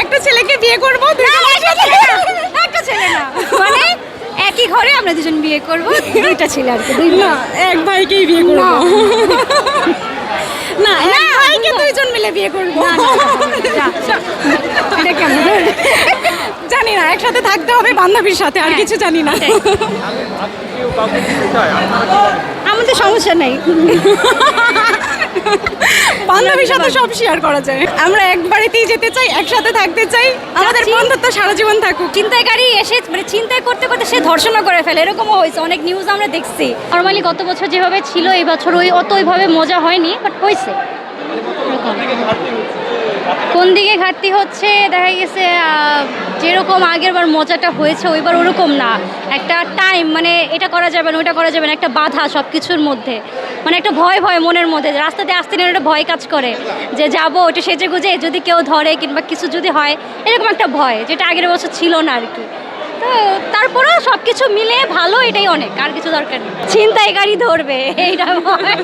একটা ছেলেকে বিয়ে করব একটা ছেলে না। মানে একই ঘরে আমরা দুজন বিয়ে করব দুইটা ছেলে আর কি দুই না এক ভাইকেই বিয়ে করব। না। এক ভাইকে দুইজন মিলে বিয়ে করব। না এটা কেমন? জানি না একসাথে থাকতে হবে বান্ধবীর সাথে আর হ্যাঁ, কিছু জানি না। এটাই। আমাদের সমস্যা নেই। বান্ধবীর সাথে সব শেয়ার করা যায় আমরা একবারেতেই যেতে চাই একসাথে থাকতে চাই আমাদের। বন্ধুত্ব সারা জীবন থাকুক চিন্তাকারী এসে মানে চিন্তায় করতে করতে সে ধর্ষণও করে ফেলে এরকমও হয়েছে অনেক নিউজ আমরা দেখছি নর্মালি গত বছর যেভাবে ছিল এই বছর ওই অত ওইভাবে মজা হয়নি বাট হয়েছে এরকম। কোন দিকে ঘাটতি হচ্ছে, দেখা গেছে যেরকম আগের বার মজাটা হয়েছে, ওইবার ওরকম না। একটা টাইম মানে এটা করা যাবে না, ওইটা করা যাবে না, একটা বাধা সব কিছুর মধ্যে। মানে একটা ভয় ভয় মনের মধ্যে রাস্তাতে আসতে নিয়ে একটা ভয় কাজ করে। যে যাব ওটা সেজে গুজে, যদি কেউ ধরে কিংবা কিছু যদি হয়, এরকম একটা ভয়, যেটা আগের বছর ছিল না আর কি। তো তারপরেও সব কিছু মিলে ভালো, এটাই অনেক, আর কিছু দরকার নেই। ছিনতাই গাড়ি ধরবে, এইটা ভয়।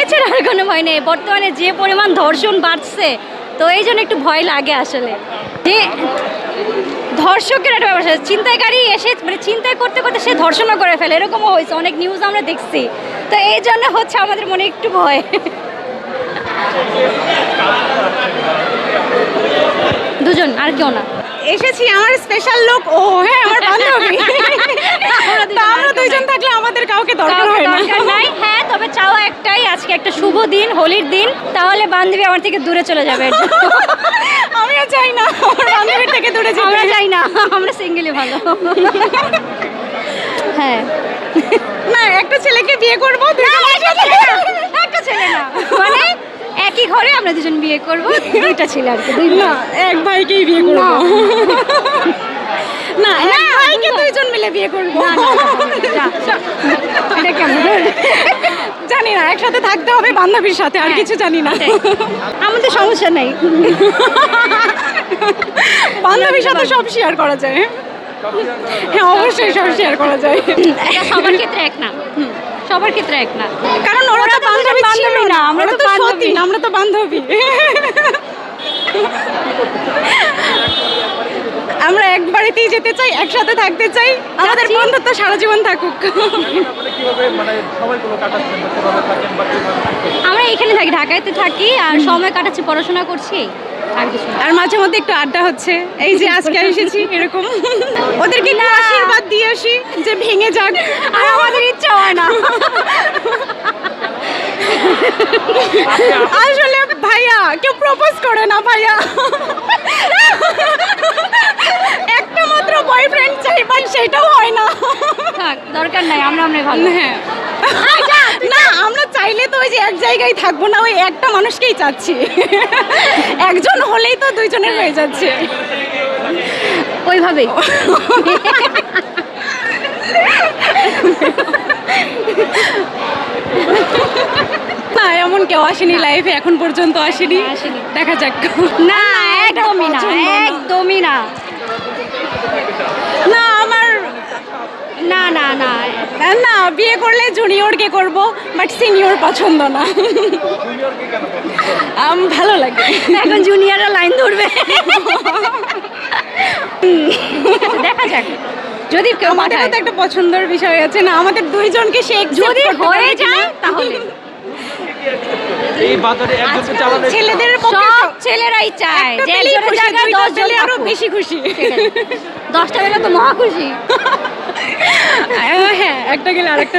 এছাড়া আর কোনো ভয় নেই, বর্তমানে যে পরিমাণ ধর্ষণ বাড়ছে, তো এই জন্য একটু ভয় লাগে আসলে। যে ধর্ষকের একটা আছে ছিনতাইকারী এসে মানে চিন্তায় করতে করতে সে ধর্ষণও করে ফেলে, এরকমও হয়েছে, অনেক নিউজ আমরা দেখছি। তো এই জন্য হচ্ছে আমাদের মনে একটু ভয়। দুজন, আর কেউ না। এসেছি আমার স্পেশাল লোক। ও হ্যাঁ আমার বান্ধবী। তা আমরা দুইজন থাকলে আমাদের কাউকে দরকার হয় না। নাই। হ্যাঁ তবে চাওয়া একটাই আজকে একটা শুভ দিন হোলির দিন। তাহলে বান্ধবী আমার থেকে দূরে চলে যাবে আমিও চাই না আমার বান্ধবীর থেকে দূরে যেতে। আমরা চাই না আমরা সিঙ্গেলই ভালো। হ্যাঁ। না একটা ছেলেকে বিয়ে করব একটা ছেলে না। মানে একই ঘরে আমরা দুজন বিয়ে করব? দুইটা ছেলে আর কি না এক ভাইকেই বিয়ে করব। না। এক ভাইকে দুইজন মিলে বিয়ে করব। এটা কেমন? জানি না একসাথে থাকতে হবে বান্ধবীর সাথে আর হ্যাঁ, কিছু জানি না। এটাই। আমাদের সমস্যা নেই। বান্ধবীর সাথে সব শেয়ার করা যায়। হ্যাঁ অবশ্যই সব শেয়ার করা যায়। সবার ক্ষেত্রে এক না। সবার ক্ষেত্রে এক না। কারণ ওরা তো বান্ধবী ছিল না আমরা তো তো বান্ধবী। আমরা তো বান্ধবী। আমরা এক বাড়িতেই যেতে চাই একসাথে থাকতে চাই আমাদের যাচ্ছি। বন্ধুত্ব সারা জীবন থাকুক। আমরা এখানে থাকি ঢাকাতে থাকি আর সময় কাটাচ্ছি পড়াশোনা করছি। আর না। মাঝে মধ্যে একটু আড্ডা হচ্ছে। এই যে আজকে এসেছি এরকম। ওদেরকে একটু আশীর্বাদ দিয়ে আসি যে ভেঙে যাক। আর আমাদের ইচ্ছা হয় না। আসলে ভাইয়া কেউ প্রপোজ করে না ভাইয়া। একটা মাত্র বয়ফ্রেন্ড চাই বাট সেটাও হয় না। দরকার নাই আমরা আমরা ভালো। হ্যাঁ। না আমরা চাইলে তো ওই যে এক জায়গায় থাকব না ওই একটা মানুষকেই চাচ্ছি। একজন হলেই তো দুইজনের হয়ে যাচ্ছে। ওইভাবেই। না এমন কেউ আসেনি লাইফে এখন পর্যন্ত আসেনি। দেখা যাক। না একদমই না। একদমই না। না না না না। না বিয়ে করলে জুনিয়রকে করব বাট সিনিয়র পছন্দ না। আম, ভালো লাগে। এখন জুনিয়ররা লাইন ধরবে। দেখা যাক। যদি কেউ আমাদেরও তো একটা পছন্দের বিষয় আছে না আমাদের দুইজনকে সে যদি হয়ে যায় তাহলে। এই বাজারে একজনকে চালানো ছেলেদের সব ছেলেরাই চায় যে একজনের জায়গায় দুইটা দশ জন পেলে আরও বেশি খুশি। দশটা বেলা তো মহা খুশি। হ্যাঁ একটা গেলে আরেকটা